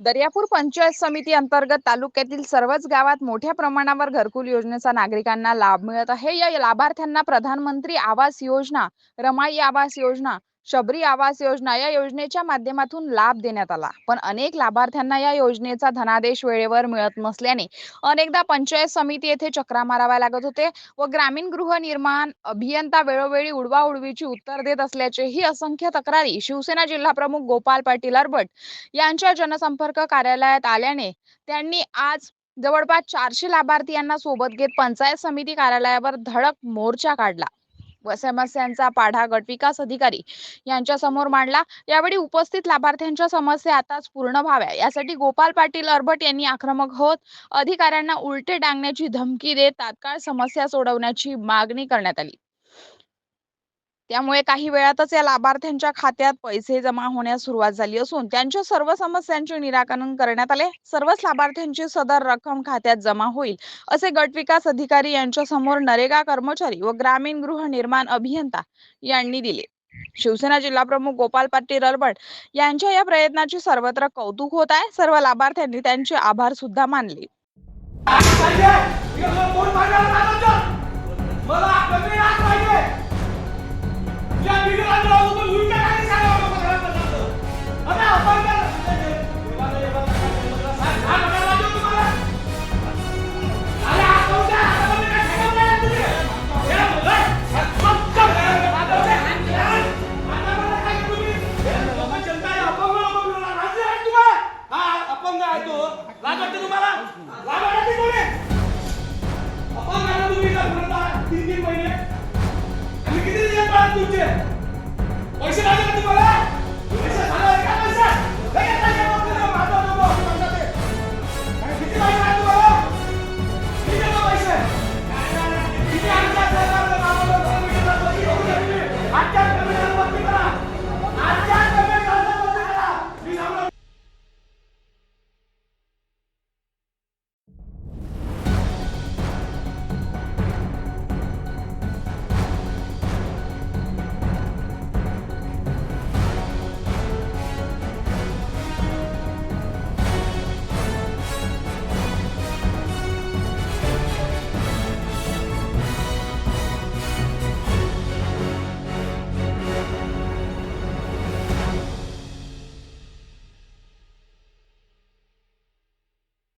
दर्यापूर पंचायत समिती अंतर्गत तालुक्यातील सर्वच गावात मोठ्या प्रमाणावर घरकुल योजनेचा नागरिकांना लाभ मिळत आहे. या लाभार्थ्यांना प्रधानमंत्री आवास योजना रमाई आवास योजना शबरी आवास योजना या योजनेच्या माध्यमातून लाभ देण्यात आला. पण अनेक लाभार्थ्यांना या योजनेचा धनादेश वेळेवर मिळत नसल्याने अनेकदा पंचायत समिती येथे चक्रा माराव्या लागत होते व ग्रामीण गृहनिर्माण अभियंता वेळोवेळी उडवाउडवीची उत्तर देत असल्याचेही असंख्य तक्रारी शिवसेना जिल्हा प्रमुख गोपाल पाटील अरबट यांच्या जनसंपर्क कार्यालयात आल्याने त्यांनी आज जवळपास चारशे लाभार्थी यांना सोबत घेत पंचायत समिती कार्यालयावर धडक मोर्चा काढला. समस्यांचा पाढा गट विकास अधिकारी यांच्या समोर मांडला. यावेळी उपस्थित लाभार्थ्यांच्या समस्या आताच पूर्ण व्हाव्या. यासाठी गोपाल पाटील अरबट यांनी आक्रमक होत अधिकाऱ्यांना उलटे डांगण्याची धमकी देत तात्काळ समस्या सोडवण्याची मागणी करण्यात आली. त्यामुळे काही वेळातच या लाभार्थ्यांच्या खात्यात पैसे जमा होण्यास सुरुवात झाली असून त्यांच्या सर्व समस्यांचे निराकरण करण्यात आले. सर्वच लाभार्थ्यांची सदर रक्कम खात्यात जमा होईल असे गट विकास अधिकारी यांच्या समोर नरेगा कर्मचारी व ग्रामीण गृहनिर्माण अभियंता यांनी दिले. शिवसेना जिल्हा प्रमुख गोपाल पाटील अरबट यांच्या या प्रयत्नाचे सर्वत्र कौतुक होत आहे. सर्व लाभार्थ्यांनी त्यांचे आभार सुद्धा मानले. मला लाज वाटते तुम्हाला? लाज वाटते कोणी? अपंग आहे ना तुम्ही इथं फिरता तीन तीन महिने आम्ही किती दिवस तुमचे पैसे लागले का तुम्हाला